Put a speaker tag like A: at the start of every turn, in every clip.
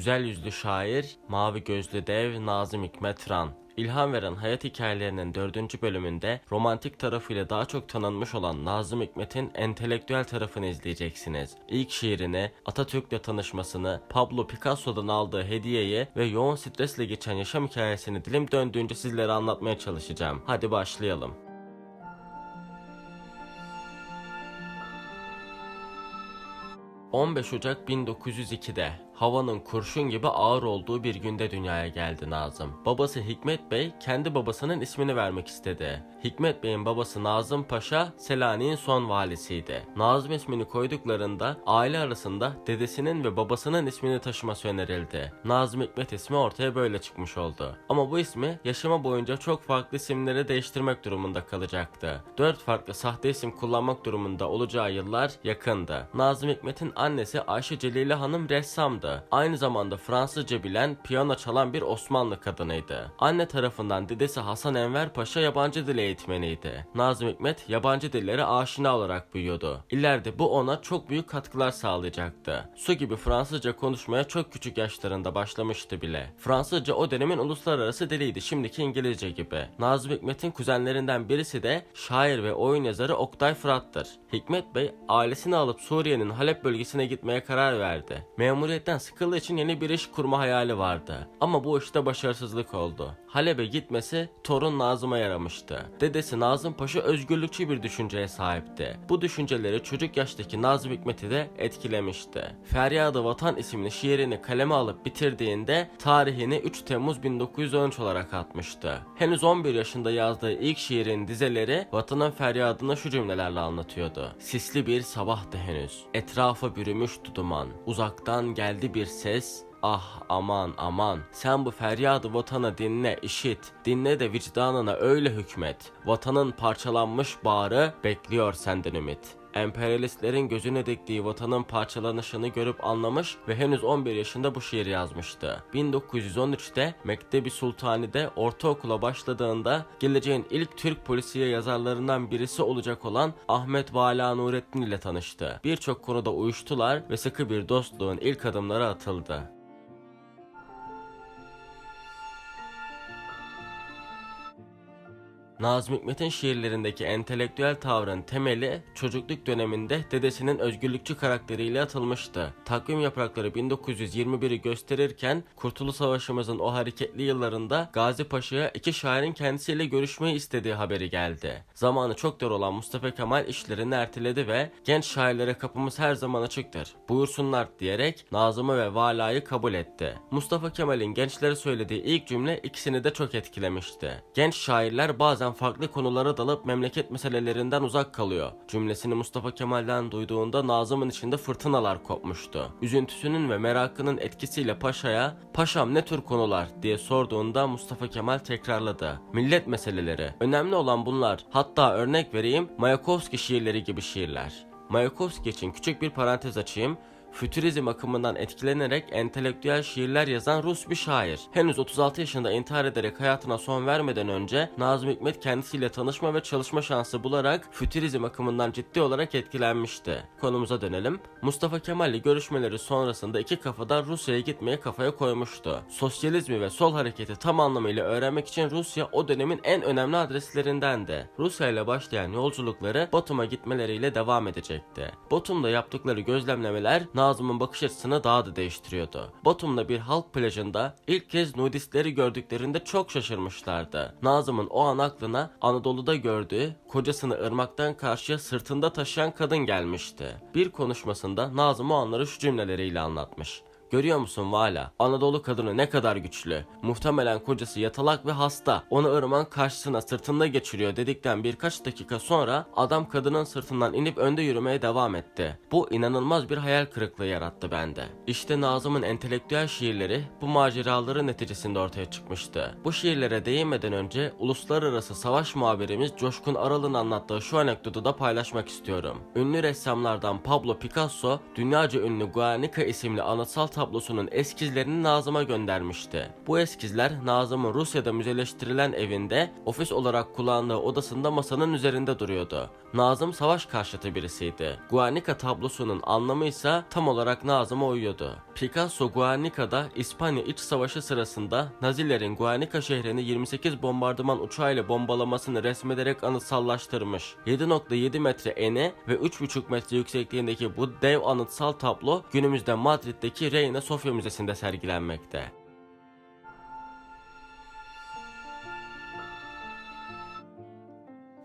A: Güzel yüzlü şair, mavi gözlü dev Nazım Hikmet Ran. İlham veren hayat hikayelerinin dördüncü bölümünde romantik tarafıyla daha çok tanınmış olan Nazım Hikmet'in entelektüel tarafını izleyeceksiniz. İlk şiirini, Atatürk'le tanışmasını, Pablo Picasso'dan aldığı hediyeyi ve yoğun stresle geçen yaşam hikayesini dilim döndüğünce sizlere anlatmaya çalışacağım. Hadi başlayalım. ...15 Ocak 1902'de havanın kurşun gibi ağır olduğu bir günde dünyaya geldi Nazım. Babası Hikmet Bey kendi babasının ismini vermek istedi. Hikmet Bey'in babası Nazım Paşa Selanik'in son valisiydi. Nazım ismini koyduklarında aile arasında dedesinin ve babasının ismini taşıması önerildi. Nazım Hikmet ismi ortaya böyle çıkmış oldu. Ama bu ismi yaşama boyunca çok farklı isimleri değiştirmek durumunda kalacaktı. Dört farklı sahte isim kullanmak durumunda olacağı yıllar yakındı. Nazım Hikmet'in annesi Ayşe Celile Hanım ressamdı. Aynı zamanda Fransızca bilen, piyano çalan bir Osmanlı kadınıydı. Anne tarafından dedesi Hasan Enver Paşa yabancı dil eğitmeniydi. Nazım Hikmet yabancı dillere aşina olarak büyüyordu. İleride bu ona çok büyük katkılar sağlayacaktı. Su gibi Fransızca konuşmaya çok küçük yaşlarında başlamıştı bile. Fransızca o dönemin uluslararası diliydi şimdiki İngilizce gibi. Nazım Hikmet'in kuzenlerinden birisi de şair ve oyun yazarı Oktay Fırat'tır. Hikmet Bey ailesini alıp Suriye'nin Halep bölgesine gitmeye karar verdi. Memuriyetten sıkıldığı için yeni bir iş kurma hayali vardı. Ama bu işte başarısızlık oldu. Halep'e gitmesi torun Nazım'a yaramıştı. Dedesi Nazım Paşa özgürlükçü bir düşünceye sahipti. Bu düşünceleri çocuk yaştaki Nazım Hikmet'i de etkilemişti. Feryadı Vatan isimli şiirini kaleme alıp bitirdiğinde tarihini 3 Temmuz 1913 olarak atmıştı. Henüz 11 yaşında yazdığı ilk şiirin dizeleri vatanın feryadını şu cümlelerle anlatıyordu. Sisli bir sabahtı henüz. Etrafa bürümüştü duman. Uzaktan geldi bir ses, Ah aman aman. Sen bu feryadı vatanı dinle işit. Dinle de vicdanına öyle hükmet. Vatanın parçalanmış bağrı bekliyor senden ümit Emperyalistlerin gözüne diktiği vatanın parçalanışını görüp anlamış ve henüz 11 yaşında bu şiiri yazmıştı. 1913'te Mektebi Sultani'de ortaokula başladığında geleceğin ilk Türk polisiye yazarlarından birisi olacak olan Ahmet Vala Nurettin ile tanıştı. Birçok konuda uyuştular ve sıkı bir dostluğun ilk adımları atıldı. Nazım Hikmet'in şiirlerindeki entelektüel tavrın temeli çocukluk döneminde dedesinin özgürlükçü karakteriyle atılmıştı. Takvim yaprakları 1921'i gösterirken Kurtuluş Savaşımızın o hareketli yıllarında Gazi Paşa'ya iki şairin kendisiyle görüşmeyi istediği haberi geldi. Zamanı çok dar olan Mustafa Kemal işlerini erteledi ve genç şairlere kapımız her zaman açıktır. Buyursunlar diyerek Nazım'ı ve Vala'yı kabul etti. Mustafa Kemal'in gençlere söylediği ilk cümle ikisini de çok etkilemişti. Genç şairler bazen farklı konulara dalıp memleket meselelerinden uzak kalıyor. Cümlesini Mustafa Kemal'den duyduğunda Nazım'ın içinde fırtınalar kopmuştu. Üzüntüsünün ve merakının etkisiyle paşaya "Paşam ne tür konular?" diye sorduğunda Mustafa Kemal tekrarladı. Millet meseleleri. Önemli olan bunlar. Hatta örnek vereyim Mayakovski şiirleri gibi şiirler. Mayakovski için küçük bir parantez açayım fütürizm akımından etkilenerek entelektüel şiirler yazan Rus bir şair. Henüz 36 yaşında intihar ederek hayatına son vermeden önce Nazım Hikmet kendisiyle tanışma ve çalışma şansı bularak fütürizm akımından ciddi olarak etkilenmişti. Konumuza dönelim. Mustafa Kemal ile görüşmeleri sonrasında iki kafada Rusya'ya gitmeye kafaya koymuştu. Sosyalizmi ve sol hareketi tam anlamıyla öğrenmek için Rusya o dönemin en önemli adreslerindendi. Rusya ile başlayan yolculukları Batum'a gitmeleriyle devam edecekti. Batum'da yaptıkları gözlemlemeler Nazım'ın bakış açısını daha da değiştiriyordu. Batum'da bir halk plajında ilk kez nudistleri gördüklerinde çok şaşırmışlardı. Nazım'ın o an aklına Anadolu'da gördüğü kocasını ırmaktan karşıya sırtında taşıyan kadın gelmişti. Bir konuşmasında Nazım o anları şu cümleleriyle anlatmış. Görüyor musun Vala? Anadolu kadını ne kadar güçlü. Muhtemelen kocası yatalak ve hasta. Onu ırmağın karşısına sırtında geçiriyor dedikten birkaç dakika sonra adam kadının sırtından inip önde yürümeye devam etti. Bu inanılmaz bir hayal kırıklığı yarattı bende. İşte Nazım'ın entelektüel şiirleri bu maceraların neticesinde ortaya çıkmıştı. Bu şiirlere değinmeden önce uluslararası savaş muhabirimiz Coşkun Aral'ın anlattığı şu anekdotu da paylaşmak istiyorum. Ünlü ressamlardan Pablo Picasso, dünyaca ünlü Guernica isimli anıtsal tablosunun eskizlerini Nazım'a göndermişti. Bu eskizler Nazım'ın Rusya'da müzeleştirilen evinde ofis olarak kullandığı odasında masanın üzerinde duruyordu. Nazım savaş karşıtı birisiydi. Guernica tablosunun anlamı ise tam olarak Nazım'a uyuyordu. Picasso Guernica'da İspanya İç Savaşı sırasında Nazilerin Guernica şehrini 28 bombardıman uçağıyla bombalamasını resmederek anıtsallaştırmış. 7.7 metre eni ve 3.5 metre yüksekliğindeki bu dev anıtsal tablo günümüzde Madrid'deki Reina Ukrayna Sofya Müzesində sərgilənməkdə.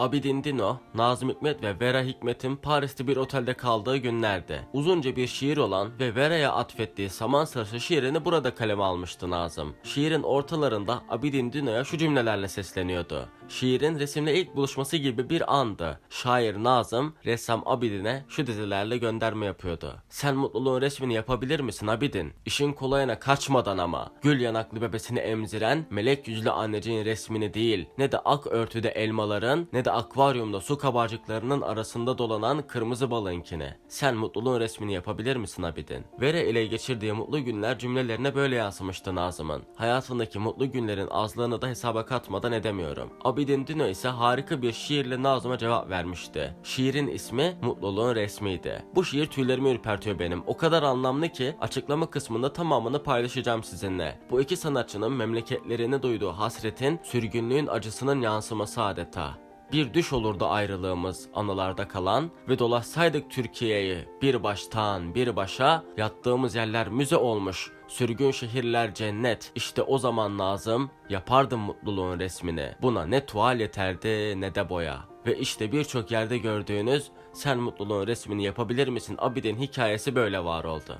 A: Abidin Dino, Nazım Hikmet ve Vera Hikmet'in Paris'te bir otelde kaldığı günlerdi. Uzunca bir şiir olan ve Vera'ya atfettiği Saman Sarısı şiirini burada kaleme almıştı Nazım. Şiirin ortalarında Abidin Dino'ya şu cümlelerle sesleniyordu. Şiirin resimle ilk buluşması gibi bir andı. Şair Nazım, ressam Abidin'e şu dizilerle gönderme yapıyordu. Sen mutluluğun resmini yapabilir misin Abidin? İşin kolayına kaçmadan ama. Gül yanaklı bebesini emziren, melek yüzlü anneciğin resmini değil, ne de ak örtüde elmaların, ne de akvaryumda su kabarcıklarının arasında dolanan kırmızı balığınkini. Sen mutluluğun resmini yapabilir misin Abidin? Vere ile geçirdiği mutlu günler cümlelerine böyle yansımıştı Nazım'ın. Hayatındaki mutlu günlerin azlığını da hesaba katmadan edemiyorum. Abidin Dino ise harika bir şiirle Nazım'a cevap vermişti. Şiirin ismi Mutluluğun Resmiydi. Bu şiir tüylerimi ürpertiyor benim. O kadar anlamlı ki açıklama kısmında tamamını paylaşacağım sizinle. Bu iki sanatçının memleketlerini duyduğu hasretin, sürgünlüğün acısının yansıması adeta. Bir düş olurdu ayrılığımız anılarda kalan ve dolaşsaydık Türkiye'yi bir baştan bir başa yattığımız yerler müze olmuş. Sürgün şehirler cennet. İşte o zaman lazım yapardım mutluluğun resmini. Buna ne tuval yeterdi ne de boya. Ve işte birçok yerde gördüğünüz sen mutluluğun resmini yapabilir misin Abidin hikayesi böyle var oldu.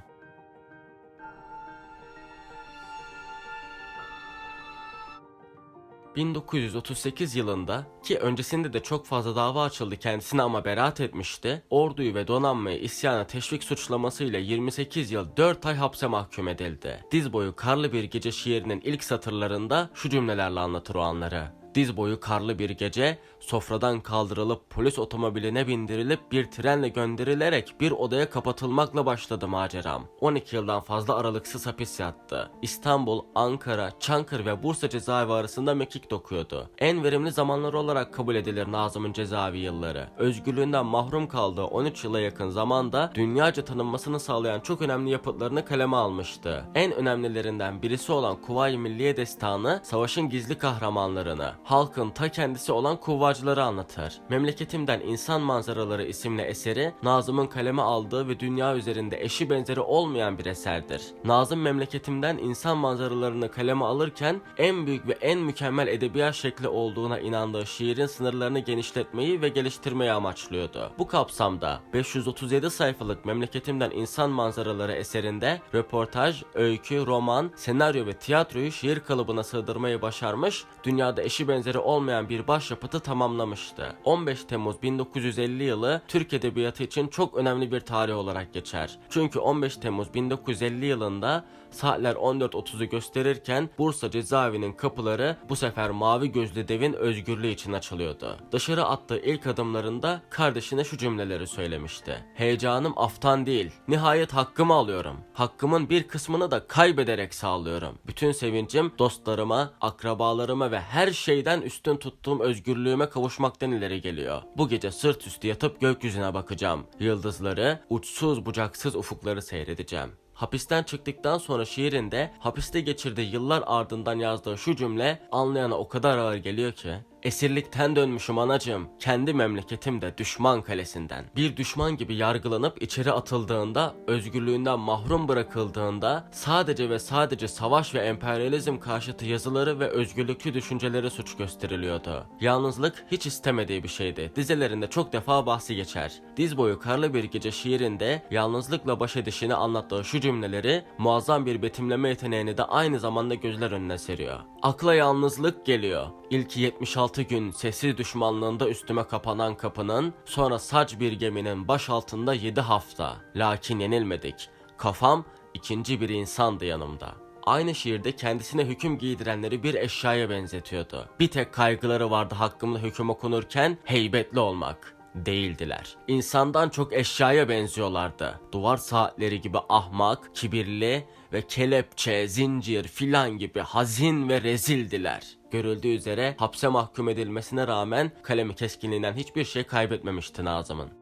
A: 1938 yılında ki öncesinde de çok fazla dava açıldı kendisine ama beraat etmişti. Orduyu ve donanmayı isyana teşvik suçlamasıyla 28 yıl 4 ay hapse mahkum edildi. Diz boyu karlı bir gece şiirinin ilk satırlarında şu cümlelerle anlatır o anları. Diz boyu karlı bir gece sofradan kaldırılıp polis otomobiline bindirilip bir trenle gönderilerek bir odaya kapatılmakla başladı maceram. 12 yıldan fazla aralıksız hapis yattı. İstanbul, Ankara, Çankırı ve Bursa cezaevi arasında mekik dokuyordu. En verimli zamanları olarak kabul edilir Nazım'ın cezaevi yılları. Özgürlüğünden mahrum kaldığı 13 yıla yakın zamanda dünyaca tanınmasını sağlayan çok önemli yapıtlarını kaleme almıştı. En önemlilerinden birisi olan Kuvayi Milliye Destanı, savaşın gizli kahramanlarını, halkın ta kendisi olan kuvvacıları anlatır. Memleketimden İnsan Manzaraları isimli eseri Nazım'ın kaleme aldığı ve dünya üzerinde eşi benzeri olmayan bir eserdir. Nazım memleketimden insan manzaralarını kaleme alırken en büyük ve en mükemmel edebiyat şekli olduğuna inandığı şiirin sınırlarını genişletmeyi ve geliştirmeyi amaçlıyordu. Bu kapsamda 537 sayfalık Memleketimden İnsan Manzaraları eserinde röportaj, öykü, roman, senaryo ve tiyatroyu şiir kalıbına sığdırmayı başarmış, dünyada eşi benzeri olmayan bir başyapıtı tamamlamıştı. 15 Temmuz 1950 yılı Türk Edebiyatı için çok önemli bir tarih olarak geçer. Çünkü 15 Temmuz 1950 yılında saatler 14.30'u gösterirken Bursa cezaevinin kapıları bu sefer mavi gözlü devin özgürlüğü için açılıyordu. Dışarı attığı ilk adımlarında kardeşine şu cümleleri söylemişti. Heyecanım aftan değil. Nihayet hakkımı alıyorum. Hakkımın bir kısmını da kaybederek sağlıyorum. Bütün sevincim dostlarıma, akrabalarıma ve her şeyden üstün tuttuğum özgürlüğüme kavuşmaktan ileri geliyor. Bu gece sırt üstü yatıp gökyüzüne bakacağım. Yıldızları, uçsuz bucaksız ufukları seyredeceğim. Hapisten çıktıktan sonra şiirinde hapiste geçirdiği yıllar ardından yazdığı şu cümle anlayana o kadar ağır geliyor ki Esirlikten dönmüşüm anacığım. Kendi memleketimde düşman kalesinden. Bir düşman gibi yargılanıp içeri atıldığında, özgürlüğünden mahrum bırakıldığında sadece ve sadece savaş ve emperyalizm karşıtı yazıları ve özgürlükçü düşünceleri suç gösteriliyordu. Yalnızlık hiç istemediği bir şeydi. Dizelerinde çok defa bahsi geçer. Diz boyu karlı bir gece şiirinde yalnızlıkla baş edişini anlattığı şu cümleleri muazzam bir betimleme yeteneğini de aynı zamanda gözler önüne seriyor. Akla yalnızlık geliyor. İlki 76 gün sessiz düşmanlığında üstüme kapanan kapının, sonra sac bir geminin baş altında 7 hafta. Lakin yenilmedik. Kafam ikinci bir insandı yanımda. Aynı şiirde kendisine hüküm giydirenleri bir eşyaya benzetiyordu. Bir tek kaygıları vardı hakkımda hüküm okunurken heybetli olmak değildiler. İnsandan çok eşyaya benziyorlardı. Duvar saatleri gibi ahmak, kibirli ve kelepçe, zincir filan gibi hazin ve rezildiler. Görüldüğü üzere hapse mahkum edilmesine rağmen kalemi keskinliğinden hiçbir şey kaybetmemişti Nazım'ın.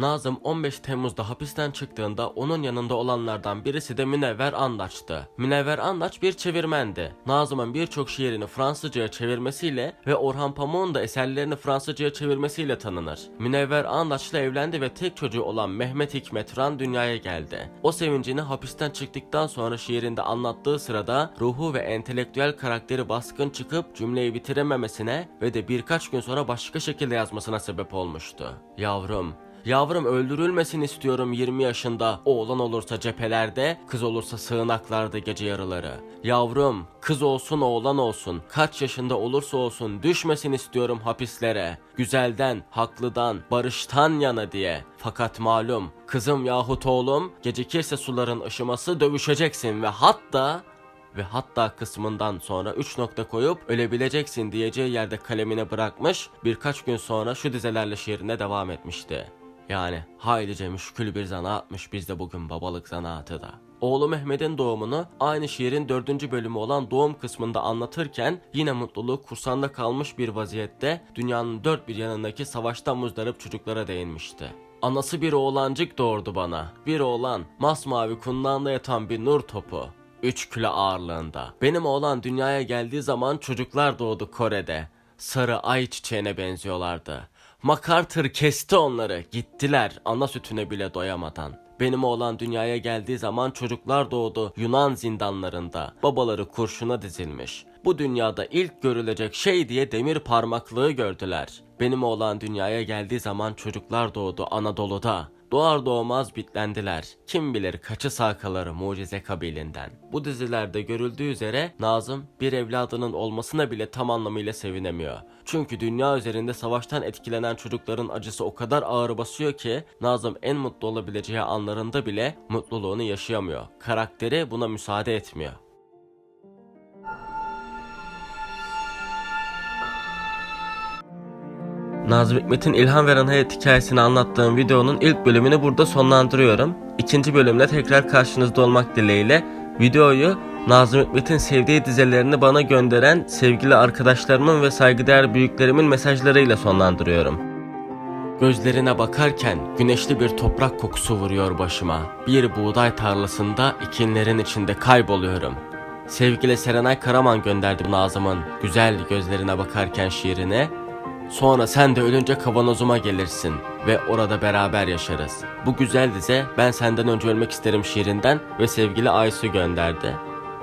A: Nazım 15 Temmuz'da hapisten çıktığında onun yanında olanlardan birisi de Münevver Andaç'tı. Münevver Andaç bir çevirmendi. Nazım'ın birçok şiirini Fransızcaya çevirmesiyle ve Orhan Pamuk'un da eserlerini Fransızcaya çevirmesiyle tanınır. Münevver Andaç'la evlendi ve tek çocuğu olan Mehmet Hikmet Ran dünyaya geldi. O sevincini hapisten çıktıktan sonra şiirinde anlattığı sırada ruhu ve entelektüel karakteri baskın çıkıp cümleyi bitirememesine ve de birkaç gün sonra başka şekilde yazmasına sebep olmuştu. Yavrum, Yavrum öldürülmesin istiyorum 20 yaşında. Oğlan olursa cephelerde, kız olursa sığınaklarda gece yarıları. Yavrum, kız olsun oğlan olsun, kaç yaşında olursa olsun düşmesin istiyorum hapislere. Güzelden, haklıdan, barıştan yana diye. Fakat malum, kızım yahut oğlum, gecikirse suların ışıması dövüşeceksin ve hatta ve hatta kısmından sonra 3 nokta koyup ölebileceksin diyeceği yerde kalemine bırakmış birkaç gün sonra şu dizelerle şiirine devam etmişti. Yani haylice müşkül bir zanaatmış bizde bugün babalık zanaatı da. Oğlu Mehmet'in doğumunu aynı şiirin dördüncü bölümü olan doğum kısmında anlatırken yine mutluluğu kursanda kalmış bir vaziyette dünyanın dört bir yanındaki savaştan muzdarip çocuklara değinmişti. Anası bir oğlancık doğurdu bana. Bir oğlan masmavi kundağında yatan bir nur topu. 3 kilo ağırlığında. Benim oğlan dünyaya geldiği zaman çocuklar doğdu Kore'de. Sarı ay çiçeğine benziyorlardı. MacArthur kesti onları. Gittiler ana sütüne bile doyamadan. Benim oğlan dünyaya geldiği zaman çocuklar doğdu Yunan zindanlarında. Babaları kurşuna dizilmiş. Bu dünyada ilk görülecek şey diye demir parmaklığı gördüler. Benim oğlan dünyaya geldiği zaman çocuklar doğdu Anadolu'da. Doğar doğmaz bitlendiler. Kim bilir kaçı sağ kalır mucize kabilinden. Bu dizilerde görüldüğü üzere Nazım bir evladının olmasına bile tam anlamıyla sevinemiyor. Çünkü dünya üzerinde savaştan etkilenen çocukların acısı o kadar ağır basıyor ki Nazım en mutlu olabileceği anlarında bile mutluluğunu yaşayamıyor. Karakteri buna müsaade etmiyor. Nazım Hikmet'in İlham Veren Hayat hikayesini anlattığım videonun ilk bölümünü burada sonlandırıyorum. İkinci bölümle tekrar karşınızda olmak dileğiyle videoyu Nazım Hikmet'in sevdiği dizelerini bana gönderen sevgili arkadaşlarımın ve saygıdeğer büyüklerimin mesajlarıyla sonlandırıyorum. Gözlerine bakarken güneşli bir toprak kokusu vuruyor başıma. Bir buğday tarlasında ikinlerin içinde kayboluyorum. Sevgili Serenay Karaman gönderdi Nazım'ın güzel gözlerine bakarken şiirini. Sonra sen de ölünce kavanozuma gelirsin ve orada beraber yaşarız. Bu güzel dize ben senden önce ölmek isterim şiirinden ve sevgili Aysu gönderdi.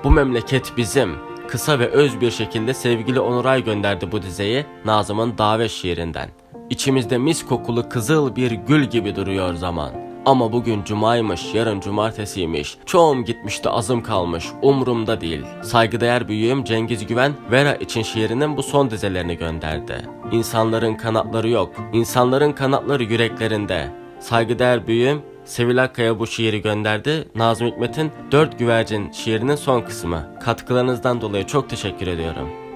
A: Bu memleket bizim. Kısa ve öz bir şekilde sevgili Onuray gönderdi bu dizeyi Nazım'ın davet şiirinden. İçimizde mis kokulu kızıl bir gül gibi duruyor zaman. Ama bugün cumaymış, yarın cumartesiymiş. Çoğum gitmişti azım kalmış, umrumda değil. Saygıdeğer büyüğüm Cengiz Güven, Vera için şiirinin bu son dizelerini gönderdi. İnsanların kanatları yok, insanların kanatları yüreklerinde. Saygıdeğer büyüğüm Sevil Akkaya bu şiiri gönderdi. Nazım Hikmet'in Dört Güvercin şiirinin son kısmı. Katkılarınızdan dolayı çok teşekkür ediyorum.